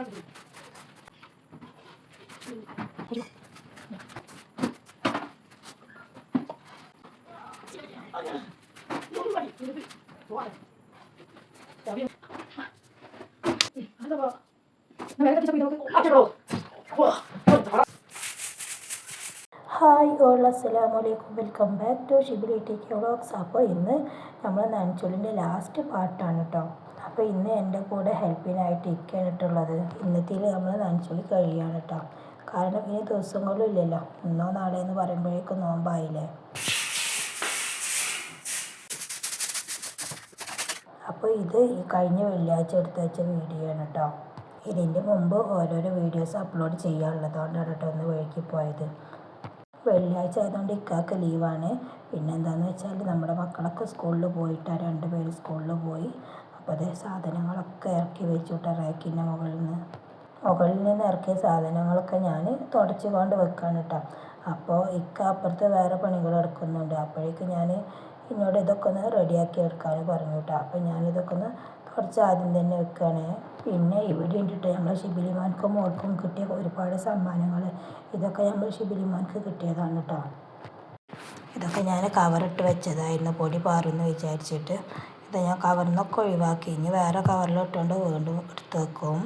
Hi all അസ്സലാമു അലൈക്കും. Welcome back to Shibili T K vlogs. അപ്പോൾ ഇന്ന് നമ്മൾ നനച്ചുള്ളിന്റെ ലാസ്റ്റ് പാർട്ടാണ് കേട്ടോ. അപ്പോൾ ഇന്ന് എന്റെ കൂടെ ഹെൽപ്പിനായിട്ട് ഇരിക്കാനായിട്ടുള്ളത് ഇട്ടുള്ളത് ഇന്നത്തേൽ നമ്മൾ നനച്ചുള്ളി കഴിയാണ് കേട്ടോ കാരണം ഇനി ദിവസങ്ങളും ഇല്ലല്ലോ. ഇന്നോ നാളെ എന്ന് പറയുമ്പോഴേക്കും നോമ്പായില്ലേ? അപ്പോൾ ഇത് ഈ കഴിഞ്ഞ വെള്ളിയാഴ്ച എടുത്ത് വെച്ച വീഡിയോ ആണ് കേട്ടോ ഇതിന്റെ മുമ്പ് ഓരോരോ വീഡിയോസ് അപ്ലോഡ് ചെയ്യാനുള്ളതുകൊണ്ടാണ് കേട്ടോ ഒന്ന് വഴിക്ക് പോയത്. വെള്ളിയാഴ്ച ആയതുകൊണ്ട് ഇക്കാക്ക് ലീവാണ്. പിന്നെ എന്താണെന്ന് വെച്ചാൽ നമ്മുടെ മക്കളൊക്കെ സ്കൂളിൽ പോയിട്ടാണ് രണ്ട് പേര് സ്കൂളിൽ പോയി. അപ്പോൾ അതേ സാധനങ്ങളൊക്കെ ഇറക്കി വെച്ചിട്ട് റാക്കിന്റെ മുകളിൽ നിന്ന് മുകളിൽ നിന്ന് ഇറക്കിയ സാധനങ്ങളൊക്കെ ഞാൻ തുടച്ച് കൊണ്ട് വെക്കാണ് കേട്ടോ അപ്പോൾ ഇക്ക അപ്പുറത്ത് വേറെ പണികൾ എടുക്കുന്നുണ്ട്. അപ്പോഴേക്ക് ഞാൻ എന്നോട് ഇതൊക്കെ ഒന്ന് റെഡിയാക്കി എടുക്കാൻ പറഞ്ഞു കേട്ടോ അപ്പോൾ ഞാനിതൊക്കെ ഒന്ന് കുറച്ച് ആദ്യം തന്നെ വെക്കുകയാണ് പിന്നെ ഇവിടെ ഉണ്ടിട്ട് നമ്മൾ ഷിബിലിമാൻക്കും മോൾക്കും കിട്ടിയ ഒരുപാട് സമ്മാനങ്ങൾ ഇതൊക്കെ നമ്മൾ ഷിബിലിമാൻക്ക് കിട്ടിയതാണ് കേട്ടോ ഇതൊക്കെ ഞാൻ കവറിട്ട് വെച്ചതായിരുന്നു. പൊടി പാറുമെന്ന് വിചാരിച്ചിട്ട്. ഇത് ഞാൻ കവറിൽ നിന്നൊക്കെ ഒഴിവാക്കി. ഇനി വേറെ കവറിലിട്ടുകൊണ്ട് വീണ്ടും എടുത്ത് വെക്കും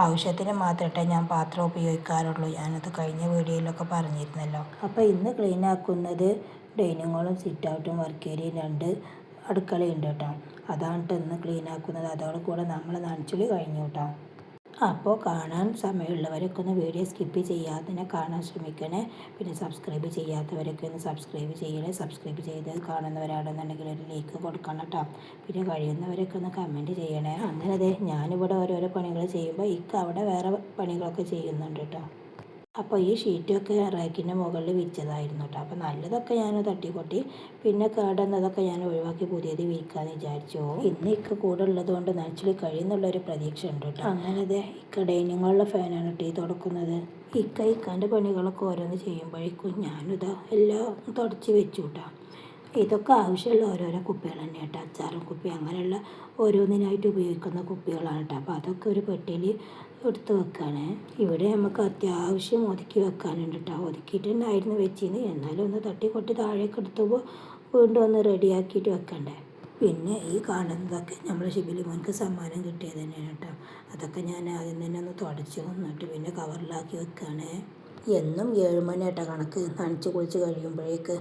ആവശ്യത്തിന് മാത്രമേ ഞാൻ പാത്രം ഉപയോഗിക്കാറുള്ളൂ. ഞാനത് കഴിഞ്ഞ വീഡിയോയിലൊക്കെ പറഞ്ഞിരുന്നല്ലോ. അപ്പോൾ ഇന്ന് ക്ലീൻ ആക്കുന്നത് ഡൈനിങ് ഹോളും സിറ്റ് ഔട്ടും വർക്ക് ഏരിയയും രണ്ട് അടുക്കളയുണ്ട് കേട്ടോ. അതാണ് ഇന്ന് ക്ലീൻ ആക്കുന്നത്. അതോടുകൂടെ നമ്മൾ നനച്ചുള്ളി കഴിഞ്ഞു കേട്ടോ. അപ്പോൾ കാണാൻ സമയമുള്ളവരൊക്കെ ഒന്ന് വീഡിയോ സ്കിപ്പ് ചെയ്യാതെ കാണാൻ ശ്രമിക്കണേ. പിന്നെ സബ്സ്ക്രൈബ് ചെയ്യാത്തവരൊക്കെ ഒന്ന് സബ്സ്ക്രൈബ് ചെയ്യണേ. സബ്സ്ക്രൈബ് ചെയ്ത് കാണുന്നവരാണെന്നുണ്ടെങ്കിൽ ഒരു ലൈക്ക് കൊടുക്കണം കേട്ടോ. പിന്നെ കഴിയുന്നവരൊക്കെ ഒന്ന് കമന്റ് ചെയ്യണേ. അങ്ങനെ അതെ ഞാനിവിടെ ഓരോരോ പണികൾ ചെയ്യുമ്പോൾ ഇക്ക അവിടെ വേറെ പണികളൊക്കെ ചെയ്യുന്നുണ്ട് കേട്ടോ. അപ്പോൾ ഈ ഷീറ്റൊക്കെ റാക്കിന്റെ മുകളിൽ വിരിച്ചതായിരുന്നു കേട്ടോ അപ്പോൾ നല്ലതൊക്കെ ഞാൻ തട്ടിക്കൊട്ടി. പിന്നെ കേടുന്നതൊക്കെ ഞാൻ ഒഴിവാക്കി പുതിയത് വിരിക്കാമെന്ന് വിചാരിച്ചു. ഇന്ന് ഇക്ക കൂടെ ഉള്ളത് കൊണ്ട് കഴിയുന്നുള്ളൊരു പ്രതീക്ഷ ഉണ്ട് കേട്ടോ അങ്ങനെ ഇതേ ഇക്ക ഡൈനിങ് ഹോളിലെ ഫാനാണ് ടീ തുടക്കുന്നത്. ഇക്ക ഇക്കാന്റെ പണികളൊക്കെ ഓരോന്ന് ചെയ്യുമ്പോഴേക്കും ഞാനിതാ എല്ലാം തുടച്ച് വെച്ചു കേട്ടോ ഇതൊക്കെ ആവശ്യമുള്ള ഓരോരോ കുപ്പികൾ തന്നെ കേട്ടോ അച്ചാറും കുപ്പി അങ്ങനെയുള്ള ഓരോന്നിനായിട്ട് ഉപയോഗിക്കുന്ന കുപ്പികളാണ് കേട്ടോ. അപ്പോൾ അതൊക്കെ ഒരു പെട്ടിയിൽ എടുത്ത് വെക്കുകയാണ് ഇവിടെ നമുക്ക് അത്യാവശ്യം ഒതുക്കി വെക്കാനുണ്ട് കേട്ടോ. ഒതുക്കിയിട്ട് തന്നെ ആയിരുന്നു വെച്ചിരുന്നു എന്നാലും ഒന്ന് തട്ടി കൊട്ടി താഴേക്ക് എടുത്തപ്പോൾ വീണ്ടും ഒന്ന് റെഡിയാക്കിയിട്ട് വെക്കണ്ടേ. പിന്നെ ഈ കാണുന്നതൊക്കെ നമ്മൾ ഷിബിലി മോൻക്ക് സമ്മാനം കിട്ടിയത് തന്നെയാണ് കേട്ടോ. അതൊക്കെ ഞാൻ ആദ്യം തന്നെ ഒന്ന് തുടച്ച് വന്നിട്ട് പിന്നെ കവറിലാക്കി വെക്കുകയാണ് എന്നും ഏഴുമണിയായിട്ടാണ് കണക്ക്. നനച്ച് കുളിച്ച് കഴിയുമ്പോഴേക്ക്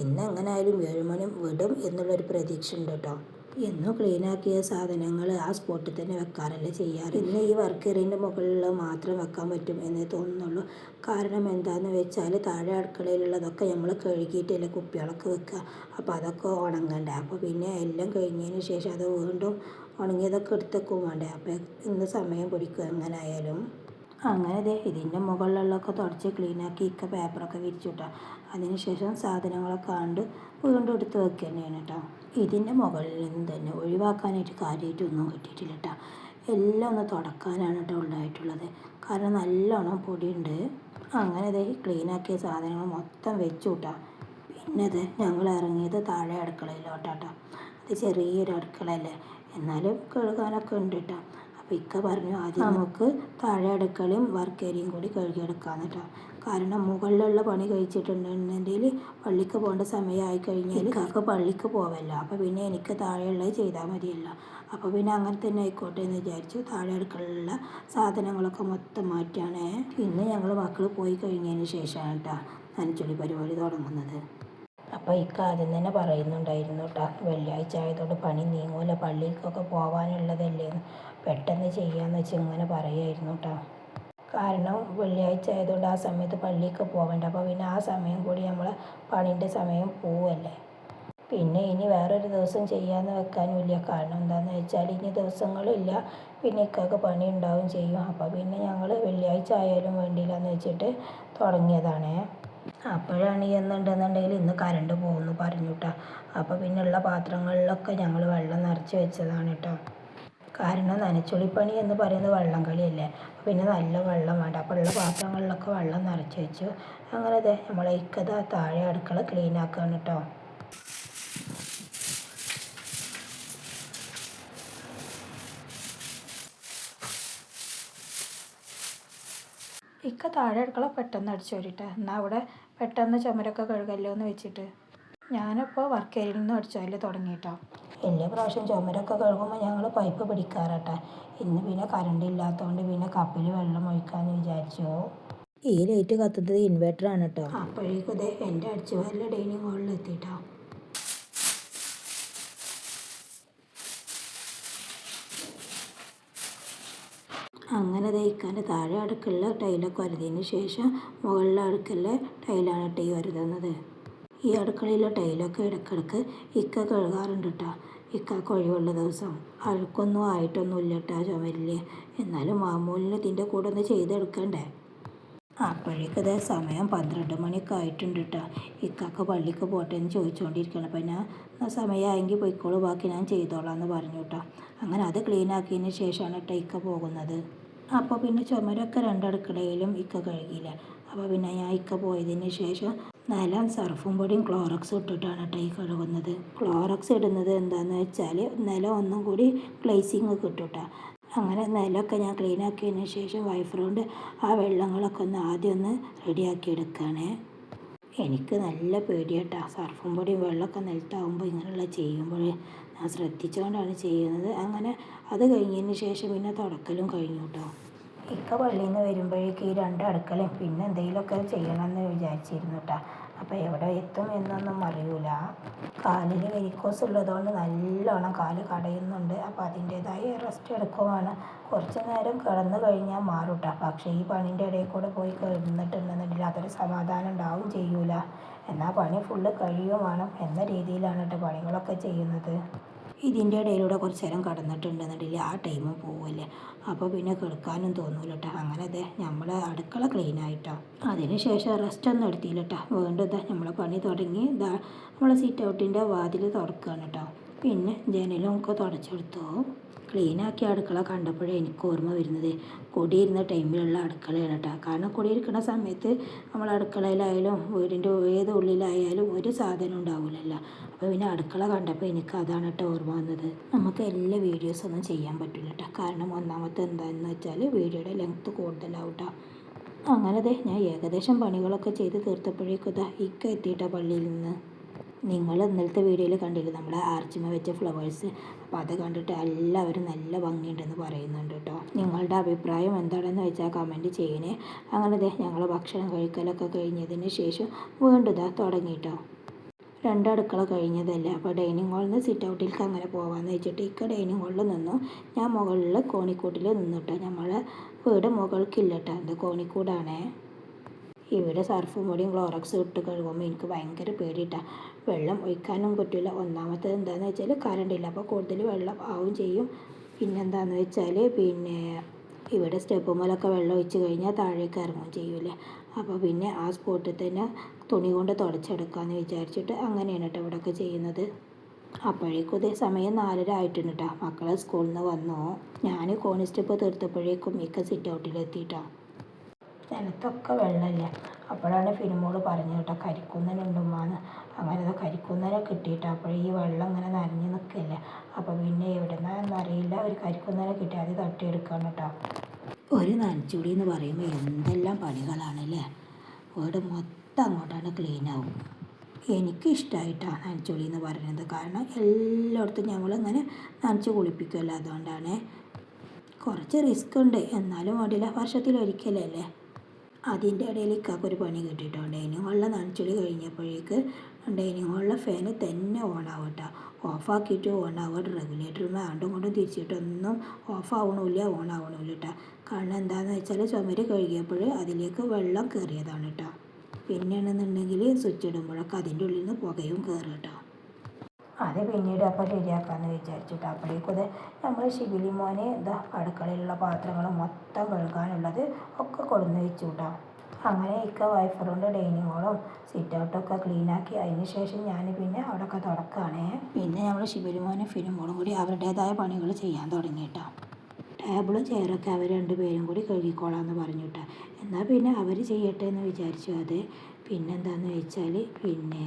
ഇന്ന് ആയാലും ഏഴുമണി വിടും എന്നുള്ളൊരു പ്രതീക്ഷ ഉണ്ട് കേട്ടോ എന്നും ക്ലീനാക്കിയ സാധനങ്ങൾ ആ സ്പോട്ടിൽ തന്നെ വെക്കാറല്ല ചെയ്യാറ്? ഇന്ന് ഈ വർക്ക് ഏരിയന്റെ മുകളിൽ മാത്രം വെക്കാൻ പറ്റും എന്നേ തോന്നുന്നുള്ളൂ. കാരണം എന്താണെന്ന് വെച്ചാൽ താഴെ അടുക്കളയിലുള്ളതൊക്കെ നമ്മൾ കഴുകിയിട്ടല്ലേ കുപ്പികളൊക്കെ വെക്കുക. അപ്പോൾ അതൊക്കെ ഉണങ്ങണ്ടേ. അപ്പോൾ പിന്നെ എല്ലാം കഴിഞ്ഞതിന് ശേഷം അത് വീണ്ടും ഉണങ്ങിയതൊക്കെ എടുത്തേക്കും വേണ്ടേ? അപ്പോൾ ഇന്ന് സമയം പിടിക്കും എങ്ങനെ ആയാലും അങ്ങനെ ദേ ഇതിന്റെ മുകളിലുള്ളതൊക്കെ തുടച്ച് ക്ലീനാക്കി ഇക്ക പേപ്പറൊക്കെ വിരിച്ചു കേട്ടോ അതിന് ശേഷം സാധനങ്ങളൊക്കെ കണ്ട് വീണ്ടും എടുത്ത് വെക്കുക തന്നെയാണ് കേട്ടോ ഇതിന്റെ മുകളിൽ നിന്ന് തന്നെ ഒഴിവാക്കാനായിട്ട് കാര്യമായിട്ടൊന്നും കിട്ടിയിട്ടില്ല കേട്ടോ എല്ലാം ഒന്ന് തുടക്കാനാണ് കേട്ടോ ഉണ്ടായിട്ടുള്ളത് കാരണം നല്ലോണം പൊടിയുണ്ട്. അങ്ങനെ ദേ ക്ലീനാക്കിയ സാധനങ്ങൾ മൊത്തം വെച്ചു കേട്ടോ പിന്നെ അത് ഞങ്ങൾ ഇറങ്ങിയത് താഴെ അടുക്കളയിലോട്ടാട്ടോ അത് ചെറിയൊരു അടുക്കളയല്ലേ. എന്നാലും കഴുകാനൊക്കെ ഉണ്ട് കേട്ടോ അപ്പോൾ ഇക്ക പറഞ്ഞു ആദ്യം നമുക്ക് താഴെ അടുക്കളയും വർക്ക് ഏരിയയും കൂടി കഴുകിയെടുക്കാമെന്ന് കേട്ടോ കാരണം മുകളിലുള്ള പണി കഴിച്ചിട്ടുണ്ടെന്നുണ്ടെങ്കിൽ പള്ളിക്ക് പോകേണ്ട സമയമായി കഴിഞ്ഞാൽ ഇക്കാക്ക് പള്ളിക്ക് പോവല്ലോ. അപ്പോൾ പിന്നെ എനിക്ക് താഴെയുള്ളത് ചെയ്താൽ മതിയല്ലോ. അപ്പോൾ പിന്നെ അങ്ങനെ തന്നെ ആയിക്കോട്ടെ എന്ന് വിചാരിച്ചു. താഴെ അടുക്കളയിലുള്ള സാധനങ്ങളൊക്കെ മൊത്തം മാറ്റിയാണ് ഇന്ന് ഞങ്ങൾ മക്കൾ പോയി കഴിഞ്ഞതിന് ശേഷമാണ് കേട്ടോ നനച്ചുള്ളി പരിപാടി തുടങ്ങുന്നത്. അപ്പോൾ ഇക്ക ആദ്യം തന്നെ പറയുന്നുണ്ടായിരുന്നു കേട്ടോ വെള്ളിയാഴ്ച ആയതുകൊണ്ട് പണി നീങ്ങൂല പള്ളിക്കൊക്കെ പോകാനുള്ളതല്ലേ പെട്ടെന്ന് ചെയ്യാന്ന് വെച്ച് ഇങ്ങനെ പറയുമായിരുന്നു കേട്ടോ കാരണം വെള്ളിയാഴ്ച ആയതുകൊണ്ട് ആ സമയത്ത് പള്ളിക്ക് പോകണ്ട അപ്പോൾ പിന്നെ ആ സമയം കൂടി നമ്മൾ പണീന്റെ സമയം പോവല്ലേ. പിന്നെ ഇനി വേറൊരു ദിവസം ചെയ്യാമെന്ന് വെക്കാനുമില്ല കാരണം എന്താണെന്ന് വെച്ചാൽ ഇനി ദിവസങ്ങളില്ല പിന്നെ ഇക്കൊക്കെ പണി ഉണ്ടാവും ചെയ്യും. അപ്പോൾ പിന്നെ ഞങ്ങൾ വെള്ളിയാഴ്ച ആയാലും വേണ്ടിയില്ല എന്ന് വെച്ചിട്ട് തുടങ്ങിയതാണേ. അപ്പോഴാണ് എന്നുണ്ടെന്നുണ്ടെങ്കിൽ ഇന്ന് കറണ്ട് പോകുമെന്ന് പറഞ്ഞു കേട്ടോ അപ്പോൾ പിന്നെ ഉള്ള പാത്രങ്ങളിലൊക്കെ ഞങ്ങൾ വെള്ളം നിറച്ച് വെച്ചതാണ് കേട്ടോ. കാരണം നനച്ചുളിപ്പണി എന്ന് പറയുന്നത് വെള്ളം കളിയല്ലേ. പിന്നെ നല്ല വെള്ളം വേണ്ട. അപ്പോൾ ഉള്ള പാത്രങ്ങളിലൊക്കെ വെള്ളം നിറച്ച് വെച്ചു. അങ്ങനെ അതെ നമ്മളെ ഇക്കത താഴെ അടുക്കള ക്ലീൻ ആക്കുകയാണ് കേട്ടോ. ഇക്ക താഴെ അടുക്കള പെട്ടെന്ന് അടിച്ചു വരിട്ടെ എന്നാൽ അവിടെ പെട്ടെന്ന് ചുമരൊക്കെ കഴുകല്ലോ എന്ന് വെച്ചിട്ട്. ഞാനിപ്പോൾ വർക്ക് ഏരിയയിൽ നിന്ന് അടിച്ചു വരൽ തുടങ്ങിയിട്ടോ. എല്ലാ പ്രാവശ്യം ചുമരൊക്കെ കഴുകുമ്പോൾ ഞങ്ങൾ പൈപ്പ് പിടിക്കാറട്ടെ. ഇന്ന് പിന്നെ കറണ്ട് ഇല്ലാത്തതുകൊണ്ട് പിന്നെ കപ്പിൽ വെള്ളം ഒഴിക്കാമെന്ന് വിചാരിച്ചു. ഈ ലൈറ്റ് കത്തുന്നത് ഇൻവെർട്ടറാണ് കേട്ടോ അപ്പോഴേക്കും എന്റെ അടിച്ചു വരൽ ഡൈനിങ് ഹാളിൽ എത്തിയിട്ടോ. അങ്ങനെ തയ്ക്കാന്റെ താഴെ അടുക്കളിലെ ടൈലൊക്കെ വരുന്നതിന് ശേഷം മുകളിലെ അടുക്കളിലെ ടൈലാണ് കേട്ടോ ഈ വരുന്നത് ഈ അടുക്കളയിലെ ടൈലൊക്കെ ഇടയ്ക്കിടയ്ക്ക് ഇക്ക കഴുകാറുണ്ട് കേട്ടോ ഇക്കാക്ക് ഒഴിവുള്ള ദിവസം. അഴുക്കൊന്നും ആയിട്ടൊന്നും ഇല്ല കേട്ടോ ചുമരിൽ. എന്നാലും മാമൂലിന് ഇതിന്റെ കൂടെ ഒന്ന് ചെയ്തെടുക്കണ്ടേ? അപ്പോഴേക്കത് സമയം പന്ത്രണ്ട് മണിയൊക്കെ ആയിട്ടുണ്ട് കേട്ടോ ഇക്കാക്ക് പള്ളിക്ക് പോട്ടെ എന്ന് ചോദിച്ചുകൊണ്ടിരിക്കണം അപ്പം ഞാൻ സമയമായെങ്കിൽ പൊയ്ക്കോളൂ ബാക്കി ഞാൻ ചെയ്തോളാം എന്ന് പറഞ്ഞു കേട്ടോ അങ്ങനെ അത് ക്ലീൻ ആക്കിയതിന് ശേഷമാണ് കേട്ടോ ഇക്ക പോകുന്നത്. അപ്പോൾ പിന്നെ ചുമരൊക്കെ രണ്ടടുക്കളയിലും ഇക്ക കഴുകിയില്ല. അപ്പോൾ പിന്നെ ഞാൻ ഇക്ക പോയതിന് ശേഷം നിലം സർഫും പൊടിയും ക്ലോറോക്സ് ഇട്ടിട്ടാണ് കേട്ടോ ഈ കഴുകുന്നത്. ക്ലോറോക്സ് ഇടുന്നത് എന്താണെന്ന് വെച്ചാൽ നിലം ഒന്നും കൂടി ഗ്ലേസിങ് കിട്ടും കേട്ടോ അങ്ങനെ നിലമൊക്കെ ഞാൻ ക്ലീൻ ആക്കിയതിന് ശേഷം കൊണ്ട് ആ വെള്ളങ്ങളൊക്കെ ഒന്ന് ആദ്യം ഒന്ന് റെഡിയാക്കി എടുക്കുകയാണേ എനിക്ക് നല്ല പേടിയാട്ടാ. സർഫും പൊടിയും വെള്ളമൊക്കെ നിലത്താവുമ്പോൾ ഇങ്ങനെയുള്ള ചെയ്യുമ്പോൾ ശ്രദ്ധിച്ചുകൊണ്ടാണ് ചെയ്യുന്നത്. അങ്ങനെ അത് കഴിഞ്ഞതിന് ശേഷം പിന്നെ തുടക്കലും കഴിഞ്ഞു കേട്ടോ ഇക്ക പള്ളിയിൽ നിന്ന് വരുമ്പോഴേക്ക് ഈ രണ്ട് അടുക്കളയും പിന്നെ എന്തെങ്കിലുമൊക്കെ ചെയ്യണമെന്ന് വിചാരിച്ചിരുന്നു കേട്ടോ അപ്പോൾ എവിടെ എത്തും എന്നൊന്നും അറിയൂല. കാലിൽ വെരിക്കോസ് ഉള്ളതുകൊണ്ട് നല്ലോണം കാൽ കടയുന്നുണ്ട്. അപ്പോൾ അതിന്റേതായ റെസ്റ്റ് എടുക്കുവാണ്. കുറച്ച് നേരം കിടന്നു കഴിഞ്ഞാൽ മാറും കേട്ടോ പക്ഷേ ഈ പണീന്റെ ഇടയിൽ കൂടെ പോയി കിടന്നിട്ടുണ്ടെന്നുണ്ടെങ്കിൽ അതൊരു സമാധാനം ഉണ്ടാവും ചെയ്യൂല. എന്നാൽ പണി ഫുള്ള് കഴിയും വേണം എന്ന രീതിയിലാണ് കേട്ടോ പണികളൊക്കെ ചെയ്യുന്നത്. ഇതിന്റെ ഇടയിലൂടെ കുറച്ച് നേരം കടന്നിട്ടുണ്ടെന്നുണ്ടെങ്കിൽ ആ ടൈം പോവില്ലേ. അപ്പോൾ പിന്നെ കിടക്കാനും തോന്നൂല കേട്ടോ അങ്ങനെ അതെ നമ്മൾ അടുക്കള ക്ലീൻ ആയിട്ടോ. അതിന് ശേഷം റെസ്റ്റ് ഒന്നും എടുത്തില്ല കേട്ടോ വീണ്ടും ഇതാ നമ്മളെ പണി തുടങ്ങി ഇതാ നമ്മളെ സീറ്റ് ഔട്ടിന്റെ വാതിൽ തുറക്കുകയാണ് കേട്ടോ പിന്നെ ജനലും ഒക്കെ തുടച്ചെടുത്തു. ക്ലീനാക്കിയ അടുക്കള കണ്ടപ്പോഴേ എനിക്ക് ഓർമ്മ വരുന്നത് കൊടിയിരുന്ന ടൈമിലുള്ള അടുക്കളയാണ് കേട്ടോ. കാരണം കൊടിയിരിക്കുന്ന സമയത്ത് നമ്മൾ അടുക്കളയിലായാലും വീടിന്റെ ഏത് ഉള്ളിലായാലും ഒരു സാധനം ഉണ്ടാവില്ലല്ലോ. അപ്പോൾ പിന്നെ അടുക്കള കണ്ടപ്പോൾ എനിക്ക് അതാണ് കേട്ടോ ഓർമ്മ വന്നത്. നമുക്ക് എല്ലാ വീഡിയോസൊന്നും ചെയ്യാൻ പറ്റില്ല കേട്ടോ. കാരണം ഒന്നാമത്തെ എന്താണെന്ന് വെച്ചാൽ വീഡിയോയുടെ ലെങ്ത്ത് കൂടുതലാവും അങ്ങനെ ദേ ഞാൻ ഏകദേശം പണികളൊക്കെ ചെയ്ത് തീർത്തപ്പോഴേക്കും ഇതാ ഇക്ക എത്തിയിട്ടാണ് പള്ളിയിൽ നിന്ന്. നിങ്ങൾ ഇന്നലത്തെ വീഡിയോയിൽ കണ്ടില്ലേ നമ്മുടെ ആർച്ചിമ വെച്ച ഫ്ലവേഴ്സ് അപ്പോൾ അത് കണ്ടിട്ട് എല്ലാവരും നല്ല ഭംഗിയുണ്ടെന്ന് പറയുന്നുണ്ട് കേട്ടോ. നിങ്ങളുടെ അഭിപ്രായം എന്താണെന്ന് വെച്ചാൽ കമന്റ് ചെയ്യണേ. അങ്ങനെ ദേ ഞങ്ങൾ ഭക്ഷണം കഴിക്കലൊക്കെ കഴിഞ്ഞതിന് ശേഷം വീണ്ടും ഇതാ തുടങ്ങിയിട്ടോ രണ്ടടുക്കള കഴിഞ്ഞതല്ലേ? അപ്പോൾ ഡൈനിങ് ഹാളിൽ നിന്ന് സിറ്റ് ഔട്ടിലേക്ക് അങ്ങനെ പോകാമെന്ന് വെച്ചിട്ട് ഇക്ക ഡൈനിങ് ഹാളിൽ നിന്നു. ഞാൻ മുകളിൽ കോണിക്കൂട്ടിൽ നിന്നിട്ടോ നമ്മളെ വീട് മുകൾക്കില്ല കേട്ടോ. അത് കോണിക്കൂടാണേ. ഇവിടെ സർഫും പൊടിയും ക്ലോറക്സ് ഇട്ട് കഴുകുമ്പോൾ എനിക്ക് ഭയങ്കര പേടിയിട്ടാണ് വെള്ളം ഒഴിക്കാനും പറ്റില്ല ഒന്നാമത്തത് എന്താണെന്ന് വെച്ചാൽ കറണ്ട് ഇല്ല. അപ്പോൾ കൂടുതൽ വെള്ളം ആവും ചെയ്യും. പിന്നെന്താണെന്ന് വെച്ചാൽ പിന്നെ ഇവിടെ സ്റ്റെപ്പ് മേലൊക്കെ വെള്ളം ഒഴിച്ച് കഴിഞ്ഞാൽ താഴേക്ക് ഇറങ്ങും ചെയ്യൂലേ. അപ്പോൾ പിന്നെ ആ സ്പോട്ടിൽ തന്നെ തുണി കൊണ്ട് തുടച്ചെടുക്കാമെന്ന് വിചാരിച്ചിട്ട് അങ്ങനെയാണ് കേട്ടോ ഇവിടെയൊക്കെ ചെയ്യുന്നത്. അപ്പോഴേക്കും ഇതേ സമയം നാലര ആയിട്ടുണ്ട് കേട്ടോ മക്കളെ സ്കൂളിൽ നിന്ന് വന്നു. ഞാൻ കോണി സ്റ്റെപ്പ് തീർത്തപ്പോഴേക്കും മിക്ക സിറ്റ് ഔട്ടിലെത്തിയിട്ടോ നിലത്തൊക്കെ വെള്ളമില്ല. അപ്പോഴാണ് ഫിലിമോട് പറഞ്ഞു കേട്ടോ കരിക്കുന്നനുണ്ടുമ്മാന്ന് അങ്ങനെ അത് കരിക്കുന്നനെ കിട്ടിയിട്ട് അപ്പോൾ ഈ വെള്ളം ഇങ്ങനെ നനഞ്ഞ് നിൽക്കില്ല? അപ്പോൾ പിന്നെ എവിടുന്നാന്നറിയില്ല ഒരു കരിക്കുന്നനെ കിട്ടി. അത് തട്ടിയെടുക്കണം കേട്ടോ. ഒരു നനച്ചുടി എന്ന് പറയുമ്പോൾ എന്തെല്ലാം പണികളാണല്ലേ? വീട് മൊത്തം അങ്ങോട്ടാണ് ക്ലീൻ ആവും. എനിക്കിഷ്ടമായിട്ടാണ് നനച്ചുളി എന്ന് പറയുന്നത്. കാരണം എല്ലായിടത്തും ഞങ്ങളിങ്ങനെ നനച്ച് കുളിപ്പിക്കുമല്ലോ അതുകൊണ്ടാണ്. കുറച്ച് റിസ്ക് ഉണ്ട്. എന്നാലും വേണ്ടില്ല വർഷത്തിലൊരിക്കലല്ലേ അതിന്റെ ഇടയിൽ ഇക്കാക്കൊരു പണി കിട്ടിയിട്ടുണ്ട്. ഇനി ഉള്ള നനച്ചുളി കഴിഞ്ഞപ്പോഴേക്ക് ഡൈനിങ് ഹാളിലെ ഫാന് തന്നെ ഓണാവും കേട്ടോ ഓഫാക്കിയിട്ട് ഓണാവുക റെഗുലേറ്റർ ആണ്ടും കൊണ്ടും തിരിച്ചിട്ടൊന്നും ഓഫ് ആവണമില്ല ഓൺ ആവണമില്ല കേട്ടോ കാരണം എന്താണെന്ന് വെച്ചാൽ ചുമര് കഴുകിയപ്പോൾ അതിലേക്ക് വെള്ളം കയറിയതാണ് കേട്ടോ പിന്നെയാണെന്നുണ്ടെങ്കിൽ സ്വിച്ച് ഇടുമ്പോഴൊക്കെ അതിന്റെ ഉള്ളിൽ നിന്ന് പുകയും കയറും കേട്ടോ അത് പിന്നീട് അപ്പോൾ ശരിയാക്കാമെന്ന് വിചാരിച്ചിട്ട് അപ്പോഴേക്കും ഇത് നമ്മൾ ശിബിലി മോനെ ഇതാ അടുക്കളയിലുള്ള പാത്രങ്ങൾ മൊത്തം കഴുകാനുള്ളത് ഒക്കെ കൊടുന്ന് വെച്ചു കേട്ടോ അങ്ങനെ ഇക്ക റൂമിന്റെ ഡൈനിങ് ഹോളും സിറ്റ് ഔട്ടൊക്കെ ക്ലീനാക്കി അതിന് ശേഷം ഞാൻ പിന്നെ അവിടെയൊക്കെ തുടക്കുകയാണേ പിന്നെ നമ്മൾ ശിവരുമോനും മോനും ഫിലിമോളും കൂടി അവരുടേതായ പണികൾ ചെയ്യാൻ തുടങ്ങി കേട്ടോ ടേബിളും ചെയറൊക്കെ അവർ രണ്ടുപേരും കൂടി കഴുകിക്കോളാമെന്ന് പറഞ്ഞു കേട്ടോ എന്നാൽ പിന്നെ അവർ ചെയ്യട്ടെ എന്ന് വിചാരിച്ചു. അത് പിന്നെന്താണെന്ന് വെച്ചാൽ പിന്നെ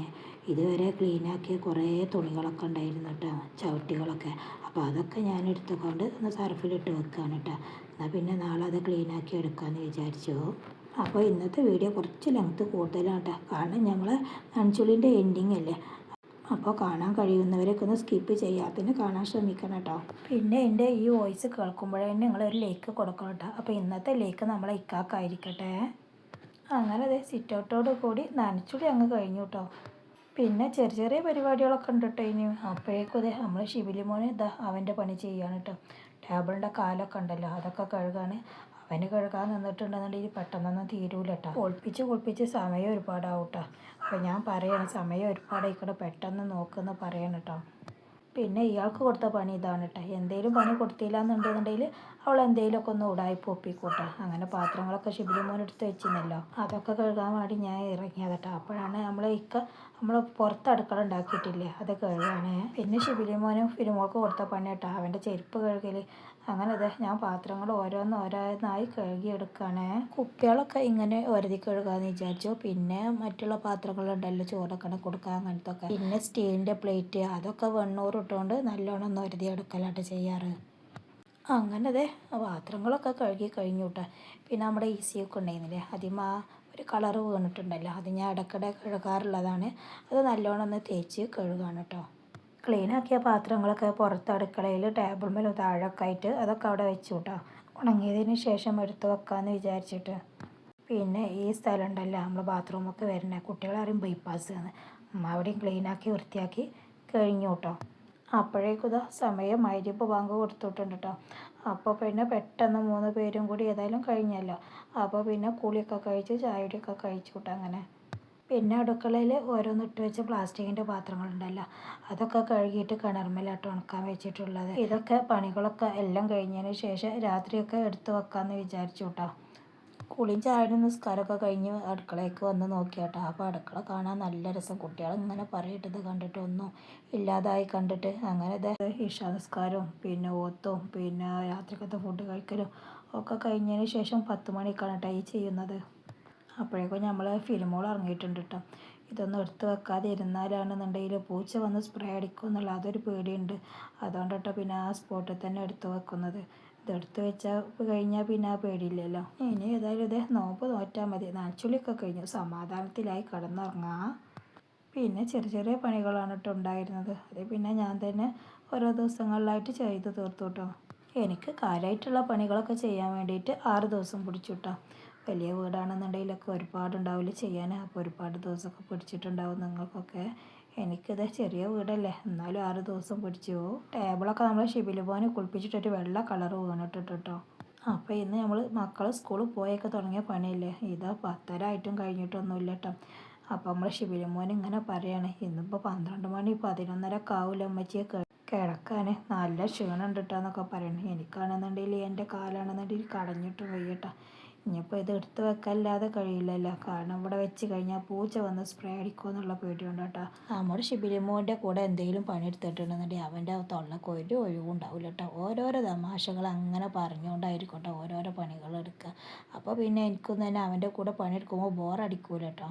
ഇതുവരെ ക്ലീനാക്കിയ കുറേ തുണികളൊക്കെ ഉണ്ടായിരുന്നു കേട്ടോ ചവിട്ടികളൊക്കെ. അപ്പോൾ അതൊക്കെ ഞാൻ എടുത്തുകൊണ്ട് ഒന്ന് സർഫിലിട്ട് വെക്കുകയാണ് കേട്ടോ എന്നാൽ പിന്നെ നാളെ അത് ക്ലീനാക്കി എടുക്കാമെന്ന് വിചാരിച്ചു. അപ്പോൾ ഇന്നത്തെ വീഡിയോ കുറച്ച് ലെങ്ത്ത് കൂടുതലാണ് കേട്ടോ കാരണം ഞങ്ങൾ അഞ്ചുളിന്റെ എൻഡിങ് അല്ലേ? അപ്പോൾ കാണാൻ കഴിയുന്നവരൊക്കെ ഒന്ന് സ്കിപ്പ് ചെയ്യാത്തതിന് കാണാൻ ശ്രമിക്കണം കേട്ടോ. പിന്നെ എന്റെ ഈ വോയിസ് കേൾക്കുമ്പോഴേ നിങ്ങൾ ഒരു ലേക്ക് കൊടുക്കണം കേട്ടോ. അപ്പോൾ ഇന്നത്തെ ലേക്ക് നമ്മളെ ഇക്കാക്കായിരിക്കട്ടെ. അങ്ങനെ അതെ സിറ്റൗട്ടോട് കൂടി നനച്ചുളി അങ്ങ് കഴിഞ്ഞു കേട്ടോ. പിന്നെ ചെറിയ ചെറിയ പരിപാടികളൊക്കെ ഉണ്ട് കേട്ടോ ഇനി. അപ്പോഴേക്കും അതെ നമ്മൾ ശിവലിമോനെ ഇതാ അവന്റെ പണി ചെയ്യാണ് കേട്ടോ. ടേബിളിന്റെ കാലൊക്കെ ഉണ്ടല്ലോ അതൊക്കെ കഴുകാണ്. അവന് കഴുകാൻ നിന്നിട്ടുണ്ടെന്നുണ്ടെങ്കിൽ പെട്ടെന്നൊന്നും തീരൂല കേട്ടോ ഒളിപ്പിച്ച് കുളിപ്പിച്ച് സമയം ഒരുപാടാവും കേട്ടോ അപ്പോൾ ഞാൻ പറയണം സമയം ഒരുപാടായിക്കോട്ടെ പെട്ടെന്ന് നോക്കുമെന്ന് പറയണം കേട്ടോ പിന്നെ ഇയാൾക്ക് കൊടുത്ത പണി ഇതാണ് കേട്ടോ എന്തെങ്കിലും പണി കൊടുത്തില്ല എന്നുണ്ടെന്നുണ്ടെങ്കിൽ അവൾ എന്തെങ്കിലുമൊക്കെ ഒന്ന് ഉടായ്പ ഒപ്പിക്കൂട്ടെ അങ്ങനെ പാത്രങ്ങളൊക്കെ എടുത്ത് വെച്ചിരുന്നല്ലോ. അതൊക്കെ കഴുകാൻ വേണ്ടി ഞാൻ ഇറങ്ങിയത് കേട്ടോ അപ്പോഴാണ് നമ്മൾ ഇക്ക നമ്മൾ പുറത്ത് അടുക്കള ഉണ്ടാക്കിയിട്ടില്ലേ അത് കഴുകാണ് പിന്നെ ശിബിലിമോനും ഫിലിമോൾക്ക് കൊടുത്ത പണി കേട്ടോ അവന്റെ ചെരുപ്പ് കഴുകൽ അങ്ങനെ അതെ ഞാൻ പാത്രങ്ങൾ ഓരോന്ന് ഓരോന്നായി കഴുകിയെടുക്കുകയാണ് കുപ്പികളൊക്കെ ഇങ്ങനെ ഒരതി കഴുകാന്ന് വിചാരിച്ചു. പിന്നെ മറ്റുള്ള പാത്രങ്ങളുണ്ടല്ലോ ചോറൊക്കെ കൊടുക്കാൻ അങ്ങനത്തെ ഒക്കെ പിന്നെ സ്റ്റീലിന്റെ പ്ലേറ്റ് അതൊക്കെ വെണ്ണൂറ് ഇട്ടുകൊണ്ട് നല്ലോണം ഒന്ന് ഒരതി എടുക്കലായിട്ട് ചെയ്യാറ്. അങ്ങനെ അതെ പാത്രങ്ങളൊക്കെ കഴുകി കഴിഞ്ഞു കേട്ടോ പിന്നെ നമ്മുടെ ഈസി ഒക്കെ ഉണ്ടായിരുന്നില്ലേ ആദ്യം ആ ഒരു കളറ് വീണിട്ടുണ്ടല്ലോ. അത് ഞാൻ ഇടയ്ക്കിടെ കഴുകാറുള്ളതാണ്. അത് നല്ലോണം ഒന്ന് തേച്ച് കഴുകാണ് കേട്ടോ ക്ലീനാക്കിയ പാത്രങ്ങളൊക്കെ പുറത്ത് അടുക്കളയിൽ ടേബിൾ മേലും താഴൊക്കെ ആയിട്ട് അതൊക്കെ അവിടെ വെച്ചു കേട്ടോ ഉണങ്ങിയതിന് ശേഷം എടുത്ത് വെക്കാമെന്ന് വിചാരിച്ചിട്ട്. പിന്നെ ഈ സ്ഥലം ഉണ്ടല്ലോ നമ്മൾ ബാത്റൂമൊക്കെ വരുന്നത് കുട്ടികളാരും ബൈപ്പാസ് ആണ് അവിടെയും ക്ലീനാക്കി വൃത്തിയാക്കി കഴിഞ്ഞു കേട്ടോ അപ്പോഴേക്കും ഇതാ സമയം മൈരിപ്പ് ബാങ്ക് കൊടുത്തിട്ടുണ്ട് കേട്ടോ അപ്പോൾ പിന്നെ പെട്ടെന്ന് മൂന്ന് പേരും കൂടി ഏതായാലും കഴിഞ്ഞല്ലോ. അപ്പോൾ പിന്നെ കുളിയൊക്കെ കഴിച്ച് ചായയുടെയൊക്കെ കഴിച്ചു കേട്ടോ അങ്ങനെ. പിന്നെ അടുക്കളയിൽ ഓരോന്ന് ഇട്ട് വെച്ച പ്ലാസ്റ്റിക്കിന്റെ പാത്രങ്ങളുണ്ടല്ലോ. അതൊക്കെ കഴുകിയിട്ട് കിണർമേലാട്ട് ഉണക്കാൻ വെച്ചിട്ടുള്ളത്. ഇതൊക്കെ പണികളൊക്കെ എല്ലാം കഴിഞ്ഞതിന് ശേഷം രാത്രിയൊക്കെ എടുത്ത് വെക്കാമെന്ന് വിചാരിച്ചു കേട്ടോ കുളിയും ചായയും നിസ്കാരമൊക്കെ കഴിഞ്ഞ് അടുക്കളയ്ക്ക് വന്ന് നോക്കിയാട്ടോ. അപ്പോൾ അടുക്കള കാണാൻ നല്ല രസം. കുട്ടികൾ ഇങ്ങനെ പറയിട്ടത് കണ്ടിട്ട് ഒന്നും ഇല്ലാതായി കണ്ടിട്ട് അങ്ങനെ ഇത് ഇഷാ നിസ്കാരവും പിന്നെ ഓത്തും പിന്നെ രാത്രിക്കത്തെ ഫുഡ് കഴിക്കലും ഒക്കെ കഴിഞ്ഞതിന് ശേഷം പത്ത് മണിക്കാണ് കേട്ടോ ചെയ്യുന്നത്. അപ്പോഴേക്കും നമ്മൾ ഫിലിമോൾ ഇറങ്ങിയിട്ടുണ്ട് കേട്ടോ ഇതൊന്നും എടുത്ത് വെക്കാതെ ഇരുന്നാലാണെന്നുണ്ടെങ്കിൽ പൂച്ച വന്ന് സ്പ്രേ അടിക്കും എന്നുള്ള അതൊരു പേടിയുണ്ട്. അതുകൊണ്ട് കേട്ടോ പിന്നെ ആ സ്പോട്ടിൽ തന്നെ എടുത്ത് വെക്കുന്നത്. ഇതെടുത്ത് വെച്ചാൽ കഴിഞ്ഞാൽ പിന്നെ ആ പേടിയില്ലല്ലോ. ഇനി ഏതായാലും ഇതേ നോമ്പ് നോറ്റാൽ മതി. നനച്ചുള്ളിയൊക്കെ കഴിഞ്ഞു. സമാധാനത്തിലായി കിടന്നുറങ്ങാം. പിന്നെ ചെറിയ ചെറിയ പണികളാണ് കേട്ടോ ഉണ്ടായിരുന്നത്. അത് പിന്നെ ഞാൻ തന്നെ ഓരോ ദിവസങ്ങളിലായിട്ട് ചെയ്ത് തീർത്തു കേട്ടോ എനിക്ക് കാര്യമായിട്ടുള്ള പണികളൊക്കെ ചെയ്യാൻ വേണ്ടിയിട്ട് ആറ് ദിവസം പിടിച്ചു കേട്ടോ വലിയ വീടാണെന്നുണ്ടെങ്കിലൊക്കെ ഒരുപാടുണ്ടാവില്ല. ചെയ്യാൻ അപ്പോൾ ഒരുപാട് ദിവസമൊക്കെ പിടിച്ചിട്ടുണ്ടാവും നിങ്ങൾക്കൊക്കെ. എനിക്കിത് ചെറിയ വീടല്ലേ. എന്നാലും ആറ് ദിവസം പിടിച്ചു. ടേബിളൊക്കെ നമ്മൾ ഷിബിലി പോകാൻ കുളിപ്പിച്ചിട്ടൊരു വെള്ള കളർ വീണിട്ടിട്ട് കേട്ടോ അപ്പോൾ ഇന്ന് നമ്മൾ മക്കൾ സ്കൂളിൽ പോയൊക്കെ തുടങ്ങിയ പണിയല്ലേ. ഇതാ പത്തര ആയിട്ടും കഴിഞ്ഞിട്ടൊന്നുമില്ല കേട്ടോ അപ്പോൾ നമ്മൾ ഷിബിലുമോൻ ഇങ്ങനെ പറയാണ്. ഇന്നിപ്പോൾ പന്ത്രണ്ട് മണി പതിനൊന്നരക്കെ ആവില്ല അമ്മച്ചിയെ കിടക്കാൻ നല്ല ക്ഷീണം ഉണ്ട് കേട്ടോ എന്നൊക്കെ പറയണം. എനിക്കാണെന്നുണ്ടെങ്കിൽ എന്റെ കാലാണെന്നുണ്ടെങ്കിൽ കടഞ്ഞിട്ട് പോയി കേട്ടോ ഇനിയിപ്പോൾ ഇത് എടുത്ത് വെക്കല്ലാതെ കഴിയില്ലല്ലോ. കാരണം ഇവിടെ വെച്ച് കഴിഞ്ഞാൽ പൂച്ച വന്ന് സ്പ്രേ അടിക്കുമോ എന്നുള്ള പേടിയുണ്ട് കേട്ടോ. നമ്മുടെ ശിബിരിമോന്റെ കൂടെ എന്തെങ്കിലും പണിയെടുത്തിട്ടുണ്ടെന്നുണ്ടെങ്കിൽ അവന്റെ തൊള്ളക്ക് ഒരു ഒഴിവും കേട്ടോ. ഓരോരോ തമാശകൾ അങ്ങനെ പറഞ്ഞുകൊണ്ടായിരിക്കും കേട്ടോ ഓരോരോ പണികൾ എടുക്കുക. അപ്പോൾ പിന്നെ എനിക്കൊന്നും തന്നെ അവന്റെ കൂടെ പണിയെടുക്കുമ്പോൾ ബോറടിക്കൂല കേട്ടോ.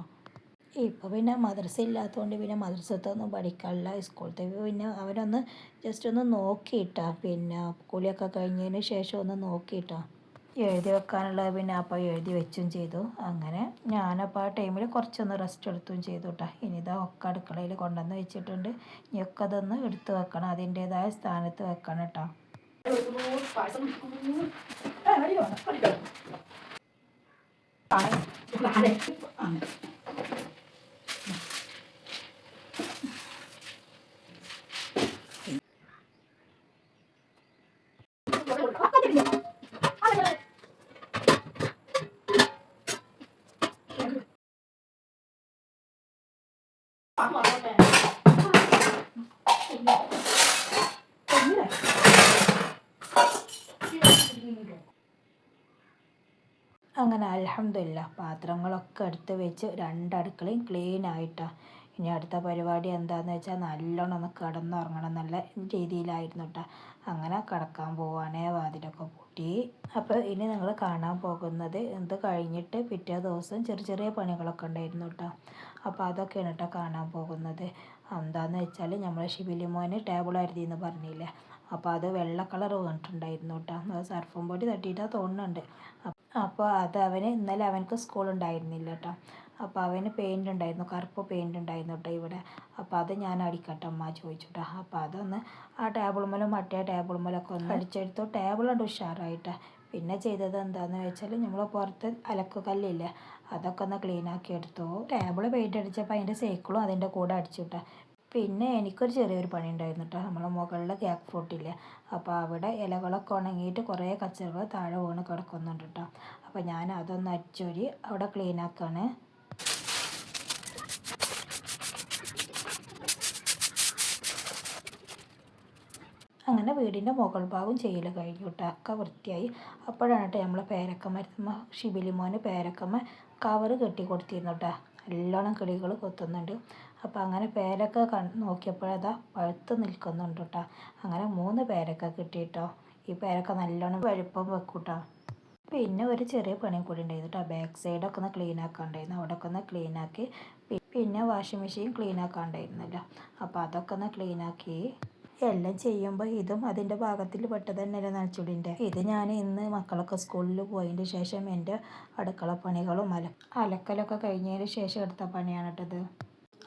ഇപ്പോൾ പിന്നെ മദ്രസ ഇല്ലാത്തതുകൊണ്ട് പിന്നെ മദ്രസത്തൊന്നും പഠിക്കാനില്ല. സ്കൂളത്തെ പിന്നെ അവരൊന്ന് ജസ്റ്റ് ഒന്ന് നോക്കിയിട്ടാ. പിന്നെ കുളിയൊക്കെ കഴിഞ്ഞതിന് ശേഷം ഒന്ന് നോക്കിയിട്ടാ. എഴുതി വെക്കാനുള്ളത് പിന്നെ അപ്പം എഴുതി വെച്ചും ചെയ്തു. അങ്ങനെ ഞാനപ്പോൾ ആ ടൈമിൽ കുറച്ചൊന്ന് റെസ്റ്റ് എടുത്തും ചെയ്തു കേട്ടോ ഇനി ഇതാ ഒക്കെ അടുക്കളയിൽ കൊണ്ടുവന്ന് വെച്ചിട്ടുണ്ട്. ഇനിയൊക്കെ അതൊന്ന് എടുത്ത് വെക്കണം. അതിന്റേതായ സ്ഥാനത്ത് വെക്കണം കേട്ടോ അലഹമില്ല പാത്രങ്ങളൊക്കെ എടുത്ത് വെച്ച് രണ്ടടുക്കളയും ക്ലീൻ ആയിട്ടാണ് ഇനി അടുത്ത പരിപാടി എന്താണെന്ന് വെച്ചാൽ നല്ലോണം ഒന്ന് കിടന്നുറങ്ങണം നല്ല രീതിയിലായിരുന്നു കേട്ടോ അങ്ങനെ കിടക്കാൻ പോവാണേ വാതിലൊക്കെ പൂട്ടി. അപ്പോൾ ഇനി നിങ്ങൾ കാണാൻ പോകുന്നത് ഇത് കഴിഞ്ഞിട്ട് പിറ്റേ ദിവസം ചെറിയ ചെറിയ പണികളൊക്കെ ഉണ്ടായിരുന്നു കേട്ടോ അപ്പോൾ അതൊക്കെയാണ് കേട്ടോ കാണാൻ പോകുന്നത്. എന്താണെന്ന് വെച്ചാൽ നമ്മൾ ഷിബിലിമോന് ടേബിൾ അരുതിയെന്ന് പറഞ്ഞില്ലേ? അപ്പോൾ അത് വെള്ള കളർ വീണിട്ടുണ്ടായിരുന്നു കേട്ടോ സർഫും പൊടി തട്ടിയിട്ടാണ് തോന്നുന്നുണ്ട്. അപ്പോൾ അത് അവന് ഇന്നലെ അവനക്ക് സ്കൂൾ ഉണ്ടായിരുന്നില്ല കേട്ടോ അപ്പോൾ അവന് പെയിന്റ് ഉണ്ടായിരുന്നു കറുപ്പ് പെയിന്റ് ഉണ്ടായിരുന്നു കേട്ടോ ഇവിടെ. അപ്പോൾ അത് ഞാൻ അടിക്കട്ടെ അമ്മ ചോദിച്ചു കേട്ടോ അപ്പോൾ അതൊന്ന് ആ ടേബിൾമേലും മറ്റേ ടേബിൾമേലൊക്കെ ഒന്ന് അടിച്ചെടുത്തു. ടേബിളുണ്ട് ഉഷാറായിട്ട് പിന്നെ ചെയ്തത് എന്താണെന്ന് വെച്ചാൽ നമ്മൾ പുറത്ത് അലക്ക് കല്ലില്ലേ അതൊക്കെ ഒന്ന് ക്ലീൻ ആക്കി എടുത്തു. ടേബിൾ പെയിന്റ് അടിച്ചപ്പോൾ അതിന്റെ സൈക്കിളും അതിന്റെ കൂടെ അടിച്ചു കേട്ടോ പിന്നെ എനിക്കൊരു ചെറിയൊരു പണി ഉണ്ടായിരുന്നു കേട്ടോ നമ്മളെ മുകളിൽ കേക്ക് ഫ്രൂട്ടില്ലേ. അപ്പോൾ അവിടെ ഇലകളൊക്കെ ഉണങ്ങിയിട്ട് കുറേ കച്ചറകൾ താഴെ വീണ് കിടക്കുന്നുണ്ട് കേട്ടോ അപ്പോൾ ഞാൻ അതൊന്ന് അച്ചൊരി അവിടെ ക്ലീൻ ആക്കാണ്. അങ്ങനെ വീടിന്റെ മുകൾ ഭാഗം ചെയ്യൽ കഴിഞ്ഞു ഒക്കെ വൃത്തിയായി. അപ്പോഴാണ് കേട്ടോ നമ്മളെ പേരക്ക മരത്തുമ്മ ഷിബിലിമോന് പേരക്കമ്മ കവറ് കെട്ടി കൊടുത്തിരുന്നു കേട്ടോ നല്ലോണം കിളികൾ കൊത്തുന്നുണ്ട്. അപ്പോൾ അങ്ങനെ പേരക്ക കൺ നോക്കിയപ്പോഴതാ പഴുത്ത് നിൽക്കുന്നുണ്ട് കേട്ടോ അങ്ങനെ മൂന്ന് പേരക്ക കിട്ടിയിട്ടോ ഈ പേരക്ക നല്ലോണം വഴുപ്പം വെക്കൂട്ടോ. പിന്നെ ഒരു ചെറിയ പണി കൂടി ഉണ്ടായിരുന്നു കേട്ടോ ബാക്ക് സൈഡൊക്കെ ഒന്ന് ക്ലീൻ ആക്കാണ്ടായിരുന്നു. അവിടെയൊക്കെ ഒന്ന് ക്ലീൻ ആക്കി പിന്നെ വാഷിംഗ് മെഷീൻ ക്ലീൻ ആക്കാണ്ടായിരുന്നല്ലോ. അപ്പോൾ അതൊക്കെ ഒന്ന് ക്ലീൻ ആക്കി എല്ലാം ചെയ്യുമ്പോൾ ഇതും അതിന്റെ ഭാഗത്തിൽ പെട്ടത് തന്നെയല്ലേ നനച്ചുടിന്റെ ഇത് ഞാൻ ഇന്ന് മക്കളൊക്കെ സ്കൂളിൽ പോയതിന് ശേഷം എന്റെ അടുക്കള പണികളും അല അലക്കലൊക്കെ കഴിഞ്ഞതിന് ശേഷം എടുത്ത പണിയാണ് കേട്ടത്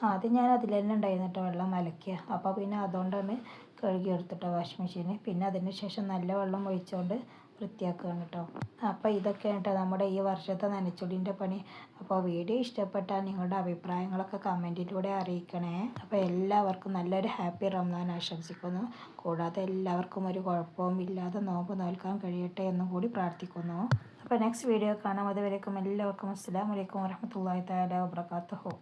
ആദ്യം ഞാൻ അതിൽ തന്നെ ഉണ്ടായിരുന്നു കേട്ടോ വെള്ളം അലക്കുക അപ്പോൾ പിന്നെ അതുകൊണ്ടാണ് കഴുകി എടുത്തിട്ടോ വാഷിംഗ് മെഷീന് പിന്നെ അതിന് ശേഷം നല്ല വെള്ളം ഒഴിച്ചുകൊണ്ട് വൃത്തിയാക്കുകയാണ് കേട്ടോ. അപ്പോൾ ഇതൊക്കെയാണ് കേട്ടോ നമ്മുടെ ഈ വർഷത്തെ നനച്ചൊടിന്റെ പണി. അപ്പോൾ വീഡിയോ ഇഷ്ടപ്പെട്ടാൽ നിങ്ങളുടെ അഭിപ്രായങ്ങളൊക്കെ കമന്റിലൂടെ അറിയിക്കണേ. അപ്പോൾ എല്ലാവർക്കും നല്ലൊരു ഹാപ്പി റംസാൻ ആശംസിക്കുന്നു. കൂടാതെ എല്ലാവർക്കും ഒരു കുഴപ്പവും ഇല്ലാതെ നോമ്പ് നോൽക്കാൻ കഴിയട്ടെ എന്നും കൂടി പ്രാർത്ഥിക്കുന്നു. അപ്പോൾ നെക്സ്റ്റ് വീഡിയോ കാണാം. അതുവരേക്കും എല്ലാവർക്കും അസ്സാം വലൈക്കും വരഹമത്തല്ലാ തആല വബറകാതുഹു